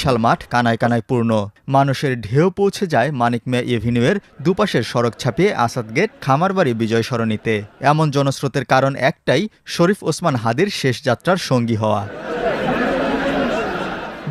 বিশাল মাঠ কানায় কানায় পূর্ণ। মানুষের ঢেউ পৌঁছে যায় মানিক মিয়া এভিনিউয়ের দুপাশের সড়ক ছাপিয়ে আসাদ গেট খামারবাড়ি বিজয় সরণিতে। এমন জনস্রোতের কারণ একটাই, শরীফ ওসমান হাদির শেষ যাত্রার সঙ্গী হওয়া।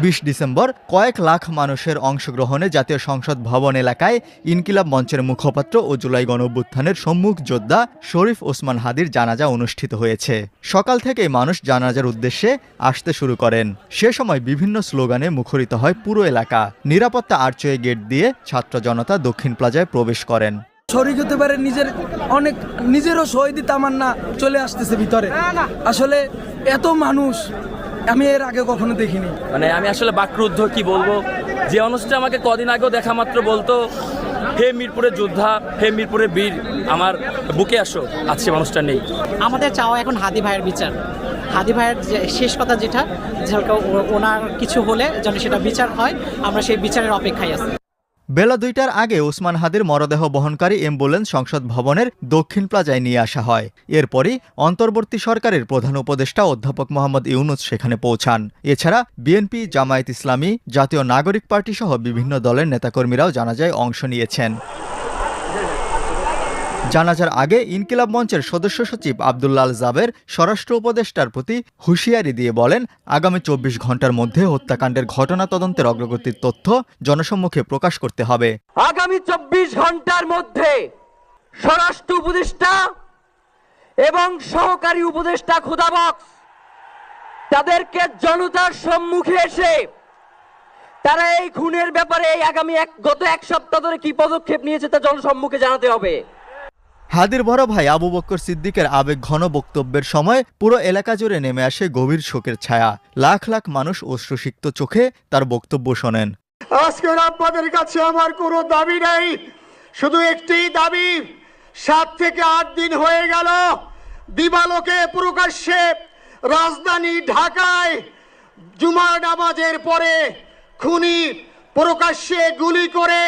বিশ ডিসেম্বর কয়েক লাখ মানুষের অংশগ্রহণে জাতীয় সংসদ ভবন এলাকায় ইনকিলাব মঞ্চের মুখপাত্র ও জুলাই গণঅভ্যুত্থানের সম্মুখ যোদ্ধা শরীফ ওসমান হাদির জানাজা অনুষ্ঠিত হয়েছে। সকাল থেকেই মানুষ জানাজার উদ্দেশ্যে আসতে শুরু করেন। সে সময় বিভিন্ন স্লোগানে মুখরিত হয় পুরো এলাকা। নিরাপত্তা আর্চওয়ে গেট দিয়ে ছাত্র জনতা দক্ষিণ প্লাজায় প্রবেশ করেন। শরিক হতে পারে নিজের অনেক নিজেরও শহীদি তামান্না চলে আসতেছে ভিতরে। আসলে এত মানুষ আমি এর আগে কখনো দেখিনি। মানে আমি আসলে বাক্রুদ্ধ কি বলব? যে অনুষ্ঠানে আমাকে কদিন আগেও দেখা মাত্র বলতো হে মিরপুরের যোদ্ধা হে মিরপুরের বীর আমার বুকে আসো আজকে মানুষটা নেই। আমাদের চাওয়া এখন হাদি ভাইয়ের বিচার। হাদি ভাইয়ের যে শেষ কথা যেটা ওনার কিছু হলে যেন সেটা বিচার হয় আমরা সেই বিচারের অপেক্ষায় আছি। বেলা দুইটার আগে ওসমান হাদির মরদেহ বহনকারী অ্যাম্বুলেন্স সংসদ ভবনের দক্ষিণ প্লাজায় নিয়ে আসা হয়। এরপরই অন্তর্বর্তী সরকারের প্রধান উপদেষ্টা অধ্যাপক মোহাম্মদ ইউনুস সেখানে পৌঁছান। এছাড়া বিএনপি, জামায়াত ইসলামী, জাতীয় নাগরিক পার্টি সহ বিভিন্ন দলের নেতাকর্মীরাও জানাজায় অংশ নিয়েছেন। জানাজার আগে ইনকিলাব মঞ্চের সদস্য সচিব আবদুল্লাল জাবের স্বরাষ্ট্র উপদেষ্টার প্রতি হুঁশিয়ারি দিয়ে বলেন, আগামী চব্বিশ ঘণ্টার মধ্যে হত্যাকাণ্ডের ঘটনা তদন্তের অগ্রগতির তথ্য জনসম্মুখে প্রকাশ করতে হবে। আগামী চব্বিশ ঘণ্টার মধ্যে স্বরাষ্ট্র উপদেষ্টা এবং সহকারী উপদেষ্টা খুদাবক্স তাদেরকে জনতার সম্মুখে এসে তারা এই খুনের ব্যাপারে আগামী এক গত এক সপ্তাহ ধরে কি পদক্ষেপ নিয়েছে তা জনসম্মুখে জানাতে হবে। হাদির বড় ভাই আবু বক্কর সিদ্দিকের আবেগ ঘন বক্তব্যের সময় পুরো এলাকা জুড়ে নেমে আসে গভীর শোকের ছায়া। লাখ লাখ মানুষ অশ্রুসিক্ত চোখে তার বক্তব্য শোনেন। আজকের আপনাদের কাছে আমার কোনো দাবি নেই। শুধু একটি দাবি, সাত থেকে আট দিন হয়ে গেল। দিবালোকে প্রকাশ্যে রাজধানী ঢাকায় জুমার নামাজের পরে খুনি প্রকাশ্যে গুলি করে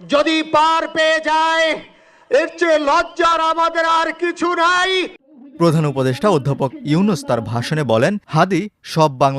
যদি পার পেয়ে যায় এর চেয়ে লজ্জার আমাদের আর কিছু নাই। প্রধান উপদেষ্টা অধ্যাপক ইউনুস তার ভাষণে বলেন, হাদি, সব বাংলা